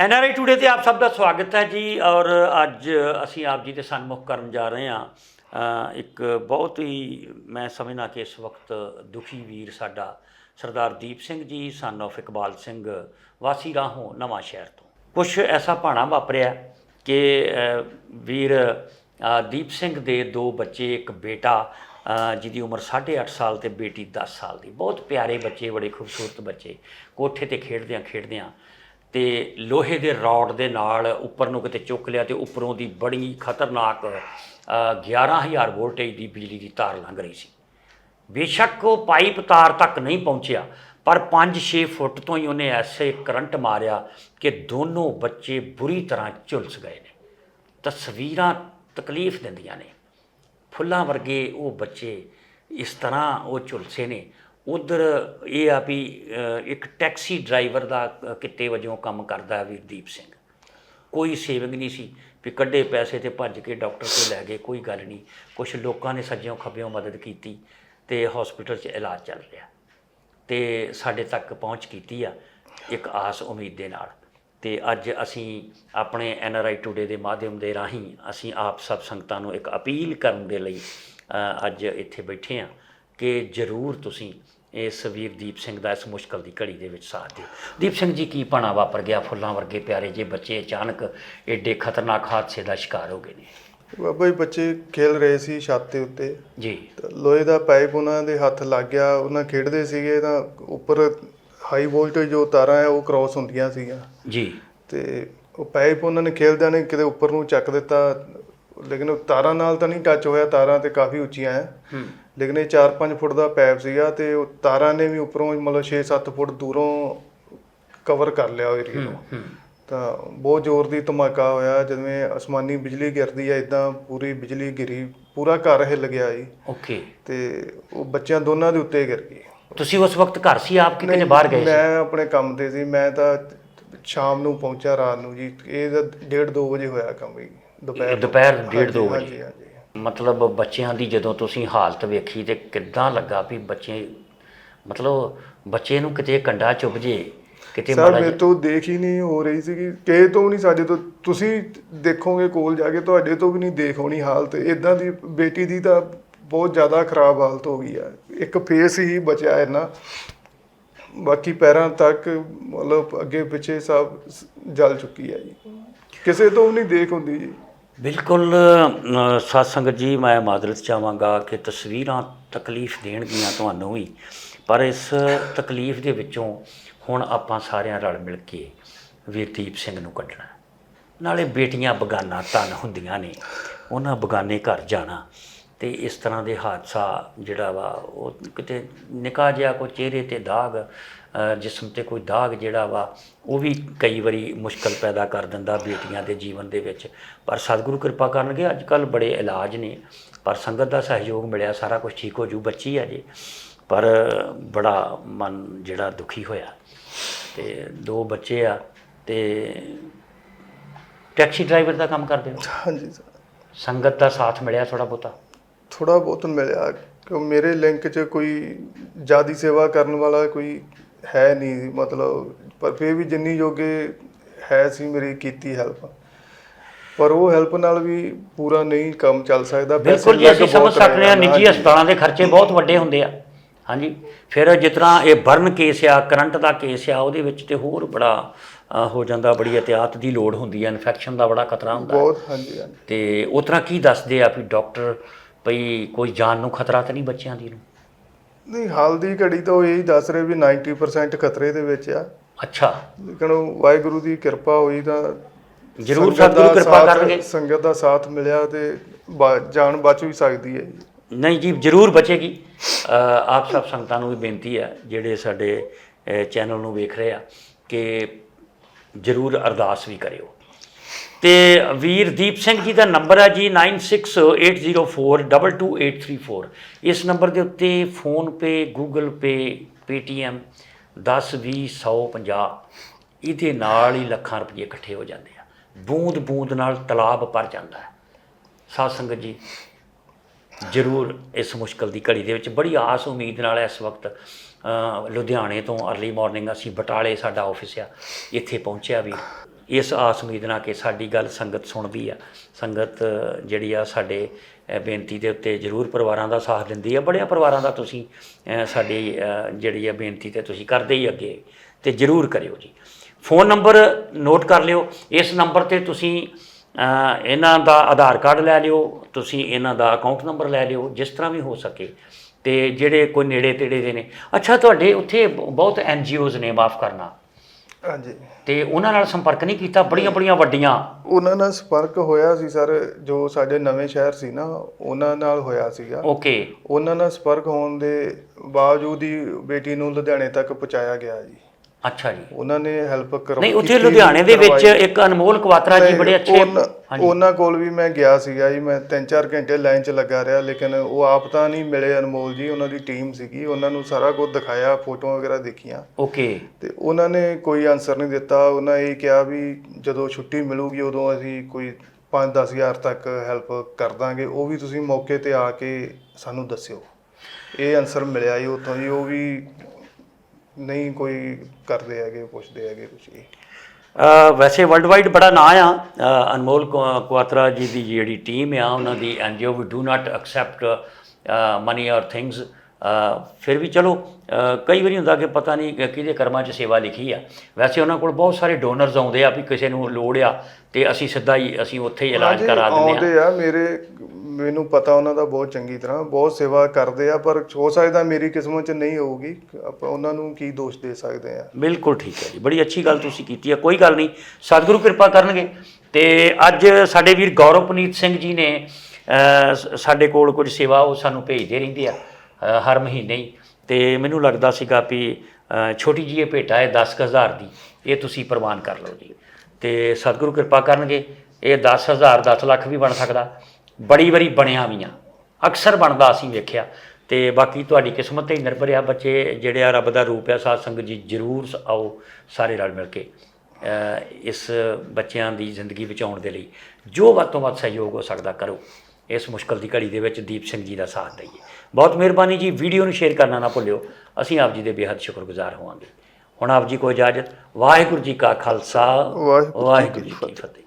N R I today ਤੇ ਆਪ ਸਭ ਦਾ ਸਵਾਗਤ ਹੈ ਜੀ ਔਰ ਅੱਜ ਅਸੀਂ ਆਪ ਜੀ ਦੇ ਸਨਮੁਖ ਕਰਨ ਜਾ ਰਹੇ ਹਾਂ। ਇੱਕ ਬਹੁਤ ਹੀ ਮੈਂ ਸਮਝਣਾ ਕਿ ਇਸ ਵਕਤ ਦੁਖੀ ਵੀਰ ਸਾਡਾ ਸਰਦਾਰ ਦੀਪ ਸਿੰਘ ਜੀ ਸਨ of ਇਕਬਾਲ ਸਿੰਘ, ਵਾਸੀ ਰਾਹੋਂ ਨਵਾਂ ਸ਼ਹਿਰ ਤੋਂ। ਕੁਝ ਐਸਾ ਭਾਣਾ ਵਾਪਰਿਆ ਕਿ ਵੀਰ ਦੀਪ ਸਿੰਘ ਦੇ ਦੋ ਬੱਚੇ, ਇੱਕ ਬੇਟਾ ਜਿਹਦੀ ਉਮਰ 8.5 ਸਾਲ ਤੇ ਬੇਟੀ 10 ਸਾਲ ਦੀ। ਬਹੁਤ ਪਿਆਰੇ ਬੱਚੇ, ਬੜੇ ਖੂਬਸੂਰਤ ਬੱਚੇ। ਕੋਠੇ ਤੇ ਖੇਡਦਿਆਂ ਖੇਡਦਿਆਂ ਤੇ ਲੋਹੇ ਦੇ ਰੌਡ ਦੇ ਨਾਲ ਉੱਪਰ ਨੂੰ ਕਿਤੇ ਚੁੱਕ ਲਿਆ ਤੇ ਉੱਪਰੋਂ ਦੀ ਬੜੀ ਖਤਰਨਾਕ ਅ, 11000 ਵੋਲਟੇਜ ਦੀ ਬਿਜਲੀ ਦੀ ਤਾਰ ਲੰਘ ਰਹੀ ਸੀ। ਬੇਸ਼ੱਕ ਉਹ ਪਾਈਪ ਤਾਰ ਤੱਕ ਨਹੀਂ ਪਹੁੰਚਿਆ ਪਰ 5-6 ਫੁੱਟ ਤੋਂ ਹੀ ਉਹਨੇ ਐਸੇ ਕਰੰਟ ਮਾਰਿਆ ਕਿ ਦੋਨੋਂ ਬੱਚੇ ਬੁਰੀ ਤਰ੍ਹਾਂ ਝੁਲਸ ਗਏ ਨੇ। ਤਸਵੀਰਾਂ ਤਕਲੀਫ ਦਿੰਦੀਆਂ ਨੇ। ਫੁੱਲਾਂ ਵਰਗੇ ਉਹ ਬੱਚੇ ਇਸ ਤਰ੍ਹਾਂ ਉਹ ਝੁਲਸੇ ਨੇ। ਉਧਰ ਇਹ ਆ ਵੀ ਇੱਕ ਟੈਕਸੀ ਡਰਾਈਵਰ ਦਾ ਕਿੱਤੇ ਵਜੋਂ ਕੰਮ ਕਰਦਾ ਵੀਰਦੀਪ ਸਿੰਘ। ਕੋਈ ਸੇਵਿੰਗ ਨਹੀਂ ਸੀ ਵੀ ਕੱਢੇ ਪੈਸੇ ਤੇ ਭੱਜ ਕੇ ਡਾਕਟਰ ਕੋਲ ਲੈ ਗਏ, ਕੋਈ ਗੱਲ ਨਹੀਂ। ਕੁਝ ਲੋਕਾਂ ਨੇ ਸੱਜਿਓਂ ਖੱਬਿਓਂ ਮਦਦ ਕੀਤੀ ਤੇ ਹਸਪੀਟਲ 'ਚ ਇਲਾਜ ਚੱਲ ਰਿਹਾ। ਤੇ ਸਾਡੇ ਤੱਕ ਪਹੁੰਚ ਕੀਤੀ ਆ ਇੱਕ ਆਸ ਉਮੀਦ ਦੇ ਨਾਲ। ਤੇ ਅੱਜ ਅਸੀਂ ਆਪਣੇ ਐੱਨ ਆਰ ਆਈ ਟੂਡੇ ਦੇ ਮਾਧਿਅਮ ਦੇ ਰਾਹੀਂ ਅਸੀਂ ਆਪ ਸਭ ਸੰਗਤਾਂ ਨੂੰ ਇੱਕ ਅਪੀਲ ਕਰਨ ਦੇ ਲਈ ਅੱਜ ਇੱਥੇ ਬੈਠੇ ਆ ਕਿ ਜਰੂਰ ਤੁਸੀਂ ਇਸ ਵੀਰ ਦੀਪ ਸਿੰਘ ਦਾ ਇਸ ਮੁਸ਼ਕਲ ਦੀ ਘੜੀ ਦੇ ਵਿੱਚ ਸਾਥ ਦਿਓ। ਦੀਪ ਸਿੰਘ ਜੀ ਕੀ ਭਾਣਾ ਵਾਪਰ ਗਿਆ? ਫੁੱਲਾਂ ਵਰਗੇ ਪਿਆਰੇ ਜੇ ਬੱਚੇ ਅਚਾਨਕ ਏਡੇ ਖਤਰਨਾਕ ਹਾਦਸੇ ਦਾ ਸ਼ਿਕਾਰ ਹੋ ਗਏ ਨੇ। ਬਾਬਾ ਜੀ ਬੱਚੇ ਖੇਲ ਰਹੇ ਸੀ ਛੱਤ ਦੇ ਉੱਤੇ। ਜੀ। ਲੋਹੇ ਦਾ ਪਾਈਪ ਉਹਨਾਂ ਦੇ ਹੱਥ ਲੱਗ ਗਿਆ। ਉਹਨਾਂ ਖੇਡਦੇ ਸੀਗੇ ਤਾਂ ਉੱਪਰ ਹਾਈ ਵੋਲਟੇਜ ਜੋ ਤਾਰਾਂ ਹੈ ਉਹ ਕ੍ਰਾਸ ਹੁੰਦੀਆਂ ਸੀਗੀਆਂ। ਜੀ। ਤੇ ਉਹ ਪਾਈਪ ਉਹਨਾਂ ਨੇ ਖੇਲਦਿਆਂ ਨੇ ਕਿਤੇ ਉੱਪਰ ਨੂੰ ਚੱਕ ਦਿੱਤਾ। ਲੇਕਿਨ ਉਹ ਤਾਰਾਂ ਨਾਲ ਤਾਂ ਨਹੀਂ ਟੱਚ ਹੋਇਆ। ਤਾਰਾਂ ਤੇ ਕਾਫੀ ਉੱਚੀਆਂ ਹੂੰ। ਲੇਕਿਨ ਇਹ 4-5 ਫੁੱਟ ਦਾ ਪਾਈਪ ਸੀਗਾ ਤੇ ਉਹ ਤਾਰਾਂ ਨੇ ਵੀ ਉੱਪਰੋਂ ਮਤਲਬ 6-7 ਫੁੱਟ ਦੂਰੋਂ ਕਵਰ ਕਰ ਲਿਆ ਉਹ ਏਰੀਆ ਨੂੰ। ਤਾਂ ਬਹੁਤ ਜ਼ੋਰ ਦੀ ਧਮਾਕਾ ਹੋਇਆ ਜਿਵੇਂ ਅਸਮਾਨੀ ਬਿਜਲੀ ਗਿਰਦੀ ਹੈ ਇਦਾਂ ਪੂਰੀ ਬਿਜਲੀ ਗਿਰੀ ਪੂਰਾ ਘਰ ਹਿੱਲ ਗਿਆ ਜੀ। ਓਕੇ। ਤੇ ਉਹ ਬੱਚਿਆਂ ਦੋਨਾਂ ਦੇ ਉੱਤੇ ਗਿਰ ਗਈ। ਤੁਸੀਂ ਉਸ ਵਕਤ ਘਰ ਸੀ ਆਪ ਕਿਤੇ ਬਾਹਰ ਗਏ ਸੀ? ਮੈਂ ਆਪਣੇ ਕੰਮ ਤੇ ਸੀ ਮੈਂ ਤਾਂ ਸ਼ਾਮ ਨੂੰ ਪਹੁੰਚਿਆ ਰਾਤ ਨੂੰ ਜੀ। ਇਹ ਤਾਂ ਡੇਢ 2 ਵਜੇ ਹੋਇਆ ਕੰਮ ਜੀ ਦੁਪਹਿਰ। ਦੁਪਹਿਰ ਡੇਢ ਹਾਂਜੀ, ਦੋ ਵਜੇ। ਮਤਲਬ ਬੱਚਿਆਂ ਦੀ ਜਦੋਂ ਤੁਸੀਂ ਹਾਲਤ ਵੇਖੀ ਤੇ ਕਿੱਦਾਂ ਲੱਗਾ ਵੀ ਬੱਚੇ ਮਤਲਬ ਬੱਚੇ ਨੂੰ ਕਿਤੇ ਕੰਡਾ ਚੁੱਭ ਜੇ ਕਿਤੇ ਸਰ ਮਾੜਾ ਮੇਰੇ ਜਿਹਾ- ਤੋਂ ਦੇਖ ਹੀ ਨਹੀਂ ਹੋ ਰਹੀ ਸੀਗੀ। ਕਿਸੇ ਤੋਂ ਨਹੀਂ ਸਾਡੇ ਤੋਂ। ਤੁਸੀਂ ਦੇਖੋਗੇ ਕੋਲ ਜਾ ਕੇ ਤੁਹਾਡੇ ਤੋਂ ਵੀ ਨਹੀਂ ਦੇਖ ਹੋਣੀ ਹਾਲਤ। ਇਦਾਂ ਦੀ ਬੇਟੀ ਦੀ ਤਾਂ ਬਹੁਤ ਜ਼ਿਆਦਾ ਖਰਾਬ ਹਾਲਤ ਹੋ ਗਈ ਆ। ਇੱਕ ਫੇਸ ਹੀ ਬਚਿਆ ਇਹਨਾਂ ਬਾਕੀ ਪੈਰਾਂ ਤੱਕ ਮਤਲਬ ਅੱਗੇ ਪਿੱਛੇ ਸਭ ਸ- ਜਲ ਚੁੱਕੀ ਹੈ ਜੀ। ਕਿਸੇ ਤੋਂ ਵੀ ਨਹੀਂ ਦੇਖ ਹੁੰਦੀ ਜੀ। ਬਿਲਕੁਲ ਅ, ਸਾਧ ਸੰਗਤ ਜੀ ਮੈਂ ਮਾਦਰਤ ਚਾਹਾਂਗਾ ਕਿ ਤਸਵੀਰਾਂ ਤਕਲੀਫ ਦੇਣਗੀਆਂ ਤੁਹਾਨੂੰ ਵੀ ਪਰ ਇਸ ਤਕਲੀਫ ਦੇ ਵਿੱਚੋਂ ਹੁਣ ਆਪਾਂ ਸਾਰਿਆਂ ਰਲ ਮਿਲ ਕੇ ਵੀਰਦੀਪ ਸਿੰਘ ਨੂੰ ਕੱਢਣਾ। ਨਾਲੇ ਬੇਟੀਆਂ ਬਗਾਨਾ ਧਨ ਹੁੰਦੀਆਂ ਨੇ ਉਹਨਾਂ ਬਗਾਨੇ ਘਰ ਜਾਣਾ ਤੇ ਇਸ ਤਰ੍ਹਾਂ ਦੇ ਹਾਦਸਾ ਜਿਹੜਾ ਵਾ ਉਹ ਕਿਤੇ ਨਿਕਾ ਜਿਹਾ ਕੋਈ ਚਿਹਰੇ ਤੇ ਦਾਗ ਜਿਸਮ ਤੇ ਕੋਈ ਦਾਗ ਜਿਹੜਾ ਵਾ ਉਹ ਵੀ ਕਈ ਵਾਰੀ ਮੁਸ਼ਕਲ ਪੈਦਾ ਕਰ ਦਿੰਦਾ ਬੇਟੀਆਂ ਦੇ ਜੀਵਨ ਦੇ ਵਿੱਚ। ਪਰ ਸਤਿਗੁਰੂ ਕਿਰਪਾ ਕਰਨਗੇ ਅੱਜ ਕੱਲ ਬੜੇ ਇਲਾਜ ਨੇ। ਪਰ ਸੰਗਤ ਦਾ ਸਹਿਯੋਗ ਮਿਲਿਆ ਸਾਰਾ ਕੁਝ ਠੀਕ ਹੋ ਜੂ ਬੱਚੀ ਹੈ ਜੀ। ਪਰ ਬੜਾ ਮਨ ਜਿਹੜਾ ਦੁਖੀ ਹੋਇਆ। ਤੇ ਦੋ ਬੱਚੇ ਆ ਤੇ ਟੈਕਸੀ ਡਰਾਈਵਰ ਦਾ ਕੰਮ ਕਰਦੇ ਹੋ? ਹਾਂਜੀ ਸਰ। ਸੰਗਤ ਦਾ ਸਾਥ ਮਿਲਿਆ ਥੋੜਾ ਬਹੁਤਾ? ਥੋੜਾ ਬਹੁਤ ਮਿਲਿਆ ਕਿ ਮੇਰੇ ਲਿੰਕ 'ਚ ਕੋਈ ਜਿਆਦੀ ਸੇਵਾ ਕਰਨ ਵਾਲਾ ਕੋਈ ਹੈ ਨਹੀਂ ਮਤਲਬ ਪਰ ਫਿਰ ਵੀ ਜਿੰਨੀ ਜੋਗੇ ਹੈ ਸੀ ਮੇਰੀ ਕੀਤੀ ਹੈਲਪ ਪਰ ਉਹ ਹੈਲਪ ਨਾਲ ਵੀ ਪੂਰਾ ਨਹੀਂ ਕੰਮ ਚੱਲ ਸਕਦਾ ਬਿਲਕੁਲ ਜੀ ਅਸੀਂ ਸਮਝ ਸਕਦੇ ਹਾਂ ਨਿੱਜੀ। ਹਸਪਤਾਲਾਂ ਦੇ ਖਰਚੇ ਬਹੁਤ ਵੱਡੇ ਹੁੰਦੇ ਆ। ਹਾਂਜੀ ਫਿਰ ਜਿਸ ਤਰ੍ਹਾਂ ਇਹ ਬਰਨ ਕੇਸ ਆ ਕਰੰਟ ਦਾ ਕੇਸ ਆ ਉਹਦੇ ਵਿੱਚ ਤੇ ਹੋਰ ਬੜਾ ਹੋ ਜਾਂਦਾ ਬੜੀ ਇhtiyਾਤ ਦੀ ਲੋੜ ਹੁੰਦੀ ਹੈ ਇਨਫੈਕਸ਼ਨ ਦਾ ਬੜਾ ਖਤਰਾ ਹੁੰਦਾ। ਬਹੁਤ ਹਾਂਜੀ ਹਾਂਜੀ। ਤੇ ਉਸ ਤਰ੍ਹਾਂ ਕੀ ਦੱਸਦੇ ਆ ਵੀ ਡਾਕਟਰ ਭਈ ਕੋਈ ਜਾਨ ਨੂੰ ਖਤਰਾ ਤਾਂ ਨਹੀਂ ਬੱਚਿਆਂ ਦੀ ਨੂੰ? ਨਹੀਂ ਹਾਲ ਦੀ ਘੜੀ ਤਾਂ ਉਹ ਇਹੀ ਦੱਸ ਰਹੇ ਵੀ 90% ਖਤਰੇ ਦੇ ਵਿੱਚ ਆ। ਅੱਛਾ। ਲੇਕਿਨ ਉਹ ਵਾਹਿਗੁਰੂ ਦੀ ਕਿਰਪਾ ਹੋਈ ਤਾਂ ਜ਼ਰੂਰ ਸਤਿਗੁਰੂ ਕਿਰਪਾ ਕਰਨਗੇ। ਸੰਗਤ ਦਾ ਸਾਥ ਮਿਲਿਆ ਤੇ ਜਾਨ ਬਚ ਵੀ ਸਕਦੀ ਹੈ ਜੀ। ਨਹੀਂ ਜੀ ਜ਼ਰੂਰ ਬਚੇਗੀ। ਆਪ ਸਭ ਸੰਗਤਾਂ ਨੂੰ ਵੀ ਬੇਨਤੀ ਹੈ ਜਿਹੜੇ ਸਾਡੇ ਚੈਨਲ ਨੂੰ ਵੇਖ ਰਹੇ ਆ ਕਿ ਜ਼ਰੂਰ ਅਰਦਾਸ ਵੀ ਕਰਿਓ। ਤੇ ਵੀਰਦੀਪ ਸਿੰਘ ਜੀ ਦਾ ਨੰਬਰ ਹੈ ਜੀ 9680422834 ਇਸ ਨੰਬਰ ਦੇ ਉੱਤੇ PhonePe, Google Pay, Paytm 10 20 100 50 ਇਹਦੇ ਨਾਲ ਹੀ ਲੱਖਾਂ ਰੁਪਏ ਇਕੱਠੇ ਹੋ ਜਾਂਦੇ ਆ। ਬੂੰਦ ਬੂੰਦ ਨਾਲ ਤਲਾਬ ਭਰ ਜਾਂਦਾ ਹੈ। ਸਾਧ ਸੰਗਤ ਜੀ, ਜ਼ਰੂਰ ਇਸ ਮੁਸ਼ਕਲ ਦੀ ਘੜੀ ਦੇ ਵਿੱਚ ਬੜੀ ਆਸ ਉਮੀਦ ਨਾਲ ਇਸ ਵਕਤ ਲੁਧਿਆਣੇ ਤੋਂ ਅਰਲੀ ਮਾਰਨਿੰਗ ਅਸੀਂ ਬਟਾਲੇ ਸਾਡਾ ਆਫਿਸ ਆ, ਇੱਥੇ ਪਹੁੰਚਿਆ ਵੀ। ਇਸ ਆਸ ਉਮੀਦ ਨਾਲ ਕਿ ਸਾਡੀ ਗੱਲ ਸੰਗਤ ਸੁਣਦੀ ਆ। ਸੰਗਤ ਜਿਹੜੀ ਆ ਸਾਡੇ ਬੇਨਤੀ ਦੇ ਉੱਤੇ ਜ਼ਰੂਰ ਪਰਿਵਾਰਾਂ ਦਾ ਸਾਥ ਦਿੰਦੀ ਆ। ਬੜਿਆਂ ਪਰਿਵਾਰਾਂ ਦਾ ਤੁਸੀਂ ਸਾਡੀ ਜਿਹੜੀ ਆ ਬੇਨਤੀ ਤੇ ਤੁਸੀਂ ਕਰਦੇ ਹੀ ਅੱਗੇ ਤੇ ਜ਼ਰੂਰ ਕਰਿਓ ਜੀ। ਫੋਨ ਨੰਬਰ ਨੋਟ ਕਰ ਲਿਓ। ਇਸ ਨੰਬਰ ਤੇ ਤੁਸੀਂ ਇਹਨਾਂ ਦਾ ਆਧਾਰ ਕਾਰਡ ਲੈ ਲਿਓ। ਤੁਸੀਂ ਇਹਨਾਂ ਦਾ ਅਕਾਊਂਟ ਨੰਬਰ ਲੈ ਲਿਓ, ਜਿਸ ਤਰ੍ਹਾਂ ਵੀ ਹੋ ਸਕੇ। ਤੇ ਜਿਹੜੇ ਕੋਈ ਨੇੜੇ ਤੇੜੇ ਦੇ ਨੇ। ਅੱਛਾ, ਤੁਹਾਡੇ ਉੱਥੇ ਬ- ਬਹੁਤ ਐਨ ਨੇ, ਮਾਫ ਕਰਨਾ। ਹਾਂਜੀ। ਤੇ ਉਹਨਾਂ ਨਾਲ ਸੰਪਰਕ ਨਹੀਂ ਕੀਤਾ? ਬੜੀਆਂ ਬੜੀਆਂ ਵੱਡੀਆਂ। ਉਹਨਾਂ ਨਾਲ ਸੰਪਰਕ ਹੋਇਆ ਸੀ ਸਰ ਜੋ ਸਾਡੇ ਨਵੇਂ ਸ਼ਹਿਰ ਸੀ ਨਾ ਉਹਨਾਂ ਨਾਲ ਹੋਇਆ ਸੀਗਾ। ਓਕੇ। ਉਹਨਾਂ ਨਾਲ ਸੰਪਰਕ ਹੋਣ ਦੇ ਬਾਵਜੂਦ ਹੀ ਬੇਟੀ ਨੂੰ ਲੁਧਿਆਣੇ ਤੱਕ ਪਹੁੰਚਾਇਆ ਗਿਆ ਜੀ। ਅੱਛਾ ਜੀ। ਉਹਨਾਂ ਨੇ ਹੈਲਪ ਕਰਵਾ ਨਹੀਂ ਉੱਥੇ ਲੁਧਿਆਣੇ ਦੇ ਵਿੱਚ ਕਰਵਾਈ। ਇੱਕ ਅਨਮੋਲ ਕੁਆਤਰਾ ਜੀ ਬੜੇ ਅੱਛੇ ਉਹਨਾਂ- ਕੋਲ ਵੀ ਮੈਂ ਗਿਆ ਸੀਗਾ ਜੀ ਮੈਂ 3-4 ਘੰਟੇ ਲਾਈਨ 'ਚ ਲੱਗਾ ਰਿਹਾ ਲੇਕਿਨ ਉਹ ਆਪ ਤਾਂ ਨਹੀਂ ਮਿਲੇ ਅਨਮੋਲ ਜੀ ਉਹਨਾਂ ਦੀ ਟੀਮ ਸੀਗੀ ਉਹਨਾਂ ਨੂੰ ਸਾਰਾ ਕੁਝ ਦਿਖਾਇਆ ਫੋਟੋਆਂ ਵਗੈਰਾ ਦੇਖੀਆਂ। ਓਕੇ। ਤੇ ਉਹਨਾਂ ਨੇ ਕੋਈ ਆਨਸਰ ਨਹੀਂ ਦਿੱਤਾ ਉਹਨਾਂ ਇਹ ਕਿਹਾ ਵੀ ਜਦੋਂ ਛੁੱਟੀ ਮਿਲੂਗੀ ਉਦੋਂ ਅਸੀਂ ਕੋਈ 5-10 ਹਜ਼ਾਰ ਤੱਕ ਹੈਲਪ ਕਰ ਦਾਂਗੇ ਉਹ ਵੀ ਤੁਸੀਂ ਮੌਕੇ ਤੇ ਆ ਕੇ ਸਾਨੂੰ ਦੱਸਿਓ। ਇਹ ਆਨਸਰ ਮਿਲਿਆ ਜੀ ਉੱਥੋਂ ਜੀ ਉਹ ਵੀ ਨਹੀਂ ਕੋਈ ਕਰਦੇ ਹੈਗੇ ਪੁੱਛਦੇ ਹੈਗੇ ਕੁਛ ਵੀ। ਵੈਸੇ ਵਰਲਡ ਵਾਈਡ ਬੜਾ ਨਾਂ ਆ। ਅ, ਅਨਮੋਲ ਕੁ- ਕੁਆਤਰਾ ਜੀ ਦੀ ਜਿਹੜੀ ਟੀਮ ਆ ਉਹਨਾਂ ਦੀ NGO we do not accept money ਔਰ ਥਿੰਗਸ ਫਿਰ ਵੀ ਚਲੋ ਕਈ ਵਾਰੀ ਹੁੰਦਾ ਕਿ ਪਤਾ ਨਹੀਂ ਕਿਹਦੇ ਕਰਮਾਂ 'ਚ ਸੇਵਾ ਲਿਖੀ ਆ। ਵੈਸੇ ਉਹਨਾਂ ਕੋਲ ਬਹੁਤ ਸਾਰੇ ਡੋਨਰਸ ਆਉਂਦੇ ਆ ਵੀ ਕਿਸੇ ਨੂੰ ਲੋੜ ਆ ਤੇ ਅਸੀਂ ਸਿੱਧਾ ਹੀ ਅਸੀਂ ਉੱਥੇ ਹੀ ਇਲਾਜ ਕਰਾ ਦਿੰਦੇ ਆ। ਆਉਂਦੇ ਆ ਮੇਰੇ ਮੈਨੂੰ ਪਤਾ ਉਹਨਾਂ ਦਾ ਬਹੁਤ ਚੰਗੀ ਤਰ੍ਹਾਂ ਬਹੁਤ ਸੇਵਾ ਕਰਦੇ ਆ ਪਰ ਹੋ ਸਕਦਾ ਮੇਰੀ ਕਿਸਮਤ 'ਚ ਨਹੀਂ ਹੋਊਗੀ। ਆਪਾਂ ਉਹਨਾਂ ਨੂੰ ਕੀ ਦੋਸ਼ ਦੇ ਸਕਦੇ ਆ? ਬਿਲਕੁਲ ਠੀਕ ਹੈ ਜੀ ਬੜੀ ਅੱਛੀ ਗੱਲ ਤੁਸੀਂ ਕੀਤੀ ਹੈ ਕੋਈ ਗੱਲ ਨਹੀਂ ਸਤਿਗੁਰੂ ਕਿਰਪਾ ਕਰਨਗੇ। ਤੇ ਅੱਜ ਸਾਡੇ ਵੀਰ ਗੌਰਵਪਨੀਤ ਸਿੰਘ ਜੀ ਨੇ ਸਾਡੇ ਕੋਲ ਕੁਝ ਸੇਵਾ ਉਹ ਸਾਨੂੰ ਭੇਜਦੇ ਰਹਿੰਦੇ ਆ। ਹਰ ਮਹੀਨੇ ਹੀ। ਤੇ ਮੈਨੂੰ ਲੱਗਦਾ ਸੀਗਾ ਵੀ ਛੋਟੀ ਜਿਹੀ ਇਹ ਭੇਟਾ ਹੈ 10000 ਦੀ, ਇਹ ਤੁਸੀਂ ਪ੍ਰਵਾਨ ਕਰ ਲਓ ਜੀ। ਤੇ ਸਤਿਗੁਰੂ ਕਿਰਪਾ ਕਰਨਗੇ, ਇਹ 10000 10 ਲੱਖ ਵੀ ਬਣ ਸਕਦਾ। ਬੜੀ ਵਾਰੀ ਬਣਿਆ ਵੀ ਆ। ਅਕਸਰ ਬਣਦਾ ਅਸੀਂ ਵੇਖਿਆ। ਤੇ ਬਾਕੀ ਤੁਹਾਡੀ ਕਿਸਮਤ ਤੇ ਹੀ ਨਿਰਭਰ ਆ। ਬੱਚੇ ਜਿਹੜੇ ਆ, ਰੱਬ ਦਾ ਰੂਪ ਆ, ਸਾਧ ਸੰਗਤ ਜੀ, ਜਰੂਰ ਸ- ਆਓ ਸਾਰੇ ਰਲ ਮਿਲ ਕੇ ਇਸ ਬੱਚਿਆਂ ਦੀ ਜ਼ਿੰਦਗੀ ਬਚਾਉਣ ਦੇ ਲਈ। ਜੋ ਵੱਧ ਤੋਂ ਵੱਧ ਸਹਿਯੋਗ ਹੋ ਸਕਦਾ ਕਰੋ। ਇਸ ਮੁਸ਼ਕਲ ਦੀ ਘੜੀ ਦੇ ਵਿੱਚ ਦੀਪ ਸਿੰਘ ਜੀ ਦਾ ਸਾਥ ਦਈਏ। ਬਹੁਤ ਮਿਹਰਬਾਨੀ ਜੀ ਵੀਡੀਓ ਨੂੰ ਸ਼ੇਅਰ ਕਰਨਾ ਨਾ ਭੁੱਲਿਓ। ਅਸੀਂ ਆਪ ਜੀ ਦੇ ਬੇहद ਸ਼ੁਕਰਗੁਜ਼ਾਰ ਹੋਵਾਂਗੇ। ਹੁਣ ਆਪ ਜੀ ਕੋ ਇਜਾਜ਼ਤ। ਵਾਹਿਗੁਰੂ ਜੀ ਕਾ ਖਾਲਸਾ। ਵਾਹਿਗੁਰੂ ਜੀ ਕੀ ਫਤਿਹ।